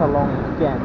along again.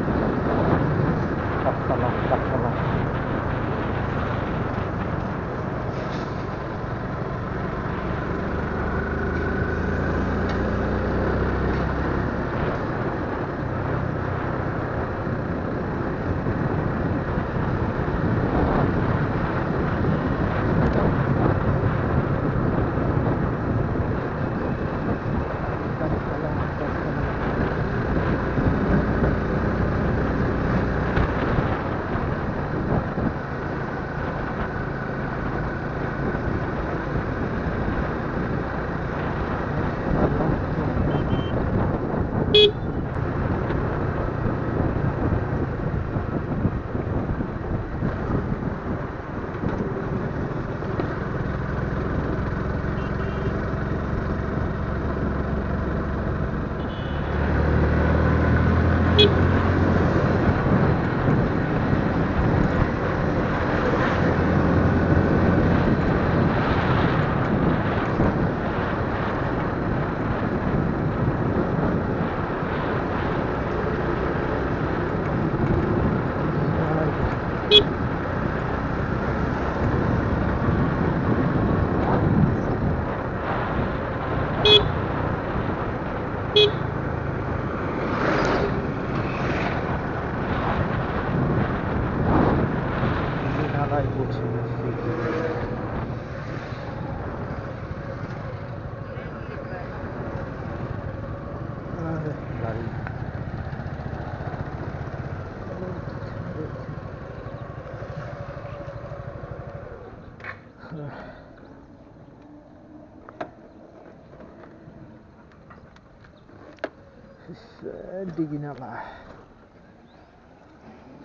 Dighinala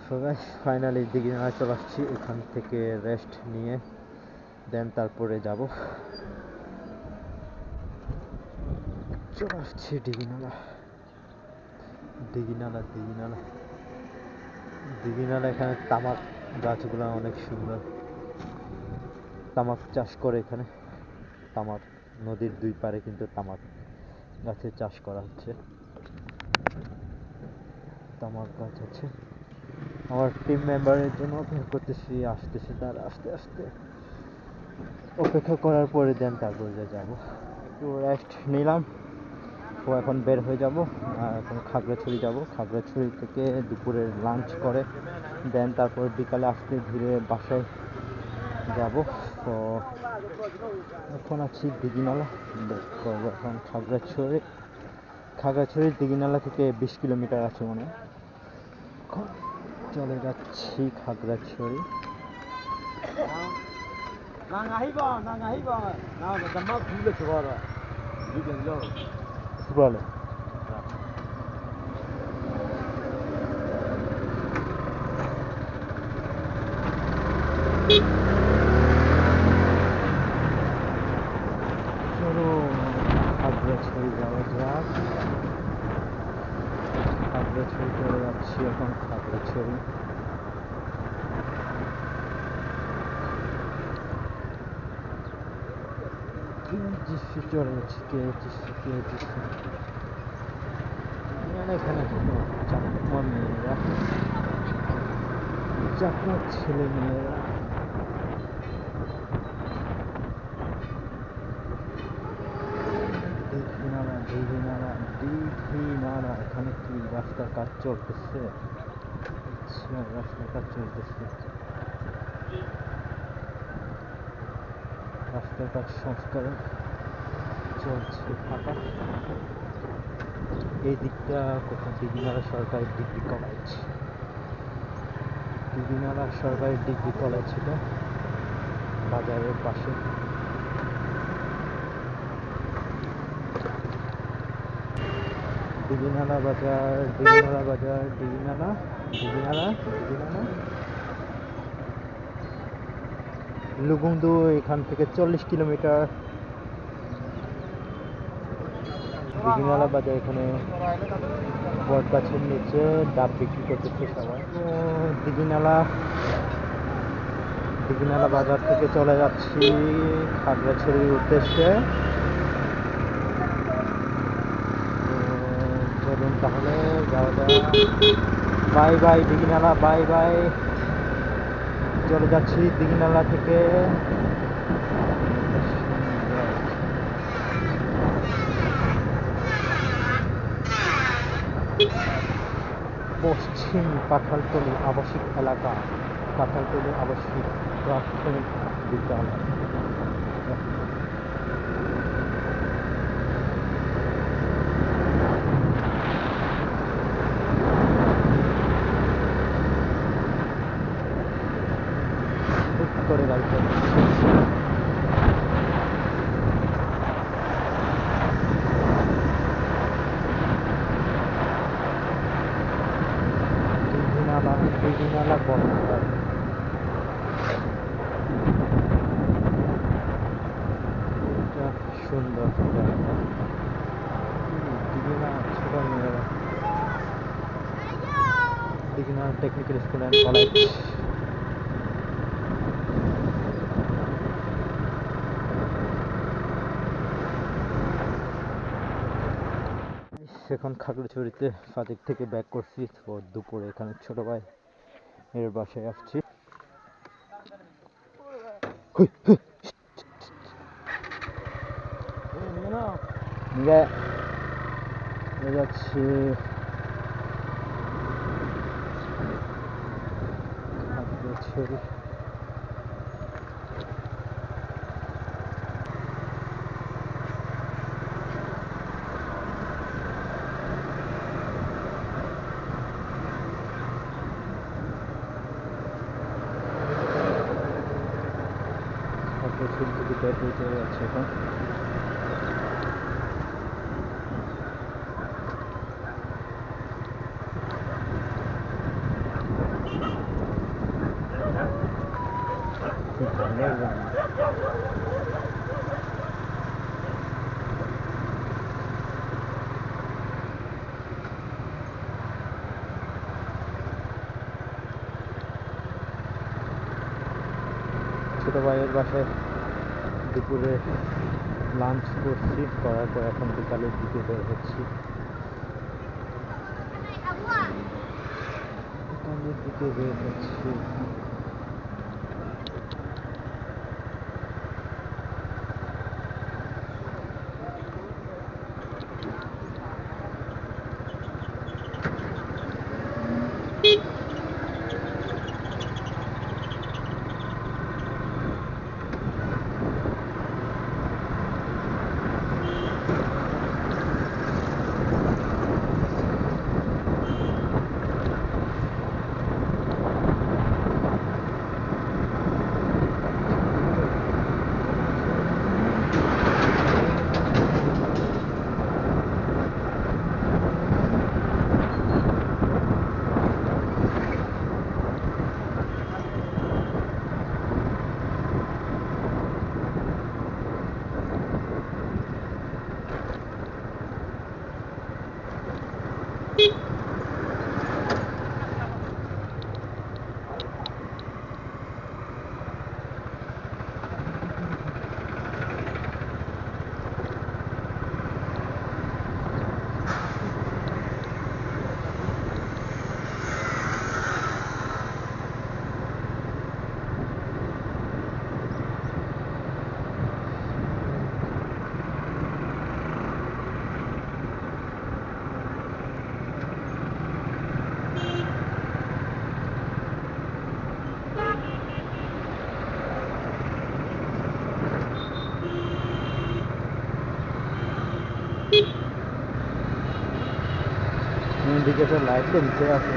সবাই finally Dighinala চলে আসছি। এখান থেকে রেস্ট নিয়ে দেন তারপরে যাব। চলে আসছি দিঘিনালা দিঘিনালা দিঘিনালা দিঘিনালা এখানে তামাক গাছগুলো অনেক সুন্দর। তামাক চাষ করে এখানে। তামাক নদীর দুই পারে কিন্তু তামাক গাছের চাষ করা হচ্ছে। তামাক গাছ আছে। আমার টিম মেম্বারের জন্য অপেক্ষা করতেছি, আসতেছি তার, আস্তে আস্তে। অপেক্ষা করার পরে দেন তারপরে যাব। একটু রেস্ট নিলাম। তো এখন বের হয়ে যাব। এখন খাগড়াছড়ি যাব। খাগড়াছড়ি থেকে দুপুরের লাঞ্চ করে দেন তারপর বিকালে আসতে ধীরে বাসায় যাব। তো এখন আছি দিঘিনালা করব এখন খাগড়াছড়ি। খাগড়াছড়ির দিঘিনালা থেকে বিশ কিলোমিটার আছে মনে চলে যাচ্ছি খাগড়াছড়ি। বলে চলো খাগড়াছড়ি যাওয়া যাক খাগড়াছড়ি চলে যাচ্ছি এখন খাগড়াছড়ি কে জিসি চলে যাচ্ছি চাকমা ছেলে মেয়েরা। কি রাস্তার কাজ চলতেছে। আচ্ছা রাস্তার কাজ চলতেছে। রাস্তার কাজ সংস্কার চলছে ফাঁকা। এই দিকটা কোথাও দিঘিনালা সরকারি ডিগ্রি কলেজ। দিঘিনালা সরকারি ডিগ্রি কলেজ ছিল বাজারের পাশে। দিঘিনালা বাজার বাজার এখান থেকে চল্লিশ কিলোমিটার। দিঘিনালা বাজার এখানে বট গাছের নিচে, ডাব বিক্রি করতেছে সবাই। তো দিঘিনালা দিঘিনালা বাজার থেকে চলে যাচ্ছি খাগড়াছড়ির উদ্দেশ্যে তো চলুন তাহলে bye bye Dighinala, bye bye. চলে যাচ্ছি দিঘিনালা থেকে। পশ্চিম কাঁঠালতলি আবাসিক এলাকা, কাঁঠালতলি আবাসিক প্রাথমিক বিদ্যালয়। বর্ণাগার এটা সুন্দর জায়গা ছোট মেয়েরা দিঘিনা টেকনিক্যাল স্কুল অ্যান্ড কলেজ এখন খাগড়াছড়িতে ফাদিক থেকে ব্যাক করছি। তো দুপুরে এখানে ছোট ভাই। এর বাসায় আসছি। যাচ্ছি। ছড়ি। 4 литрового отсека. ছোটো ভাইয়ের বাসায় দুপুরে লাঞ্চ করছি করার পর এখন বিকালের দিকে বের হচ্ছি। বিকালের দিকে বের হচ্ছি। ইন্ডিকেটর লাইট তো নিচে আছে